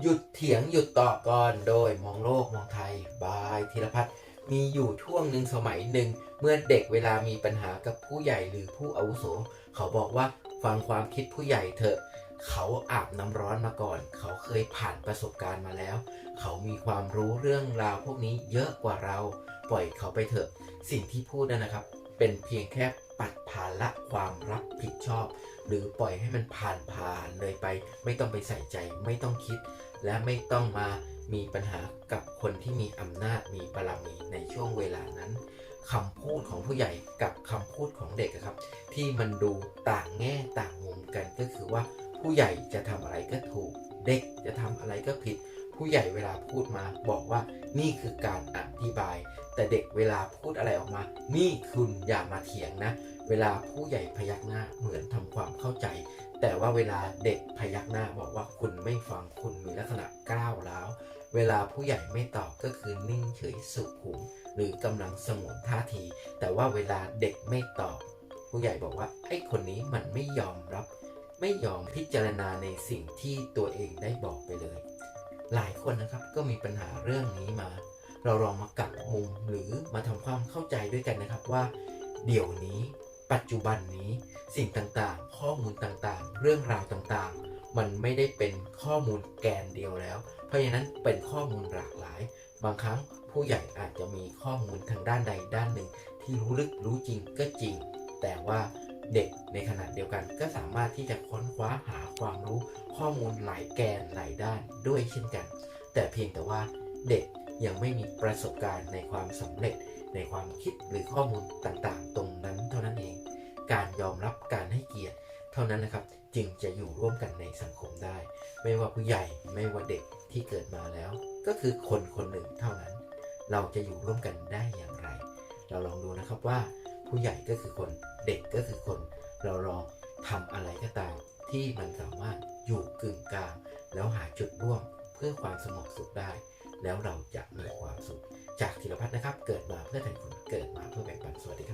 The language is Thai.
หยุดเถียงหยุดต่อก่อนโดยมองโลกมองไทยบายธีรพัฒน์มีอยู่ช่วงหนึ่งสมัยหนึ่ง เมื่อเด็กเวลามีปัญหากับผู้ใหญ่หรือผู้อาวุโส เขาบอกว่าฟังความคิดผู้ใหญ่เถอะ เขาอาบน้ำร้อนมาก่อน เขาเคยผ่านประสบการณ์มาแล้ว เขามีความรู้เรื่องราวพวกนี้เยอะกว่าเรา ปล่อยเขาไปเถอะ สิ่งที่พูดนั่นนะครับ เป็นเพียงแค่ปัดภาระความรับผิดชอบ หรือปล่อยให้มันผ่านผ่านเลยไป ไม่ต้องไปใส่ใจไม่ต้องคิด และไม่ต้องมามีปัญหากับคนที่มีอำนาจมีบารมีในช่วงเวลานั้นคำพูดของผู้ใหญ่กับคำพูดของเด็กครับ ที่มันดูต่างแง่ต่างมุมกันก็คือว่าผู้ใหญ่จะทำอะไรก็ถูก เด็กจะทำอะไรก็ผิด ผู้ใหญ่เวลาพูดมาบอกว่านี่คือการอธิบาย แต่เด็กเวลาพูดอะไรออกมา นี่คุณอย่ามาเถียงนะ เวลาผู้ใหญ่พยักหน้าเหมือนทำความเข้าใจ แต่ว่าเวลาเด็กพยักหน้าบอกว่าคุณไม่ฟังคุณมีลักษณะก้าวร้าวเวลาผู้ใหญ่ไม่ตอบก็คือนิ่งเฉยสุขุม หรือกำลังสงวนท่าที แต่ว่าเวลาเด็กไม่ตอบ ผู้ใหญ่บอกว่าไอ้คนนี้มันไม่ยอมรับ ไม่ยอมพิจารณาในสิ่งที่ตัวเองได้บอกไปเลย หลายคนนะครับก็มีปัญหาเรื่องนี้มา เราลองมากลับมุมหรือมาทำความเข้าใจด้วยกันนะครับว่า เดี๋ยวนี้ ปัจจุบันนี้สิ่งต่างๆ ข้อมูลต่างๆ เรื่องราวต่างๆ มันไม่ได้เป็นข้อมูลแกนเดียวแล้ว เพราะฉะนั้นเป็นข้อมูลหลากหลาย บางครั้งผู้ใหญ่อาจจะมีข้อมูลทางด้านใดด้านหนึ่ง ที่รู้ลึกรู้จริงก็จริง แต่ว่า เด็กในขณะเดียวกัน ก็สามารถที่จะค้นคว้าหาความรู้ข้อมูลหลายแกนหลายด้านด้วยเช่นกัน แต่เพียงแต่ว่าเด็กยังไม่มีประสบการณ์ในความสำเร็จ ในความคิดหรือข้อมูลต่างๆ ตรงนั้นเท่านั้นเอง การยอมรับการให้เกียรติ เท่านั้นนะครับจึงจะอยู่ร่วมกันในสังคมได้ ไม่ว่าผู้ใหญ่ไม่ว่าเด็กที่เกิดมาแล้ว ก็คือคนคนหนึ่งเท่านั้น เราจะอยู่ร่วมกันได้อย่างไร เราลองดูนะครับว่าผู้ใหญ่ก็คือคน เด็กก็คือคนเราลองทำอะไรก็ตามที่มันสามารถอยู่กึ่งกลาง แล้วหาจุดร่วมเพื่อความสงบสุขได้ แล้วเราจะมีความสุข จากธีรพัฒน์นะครับ เกิดมาเพื่อแทนคุณเกิดมาเพื่อแบ่งปันสวัสดีครับ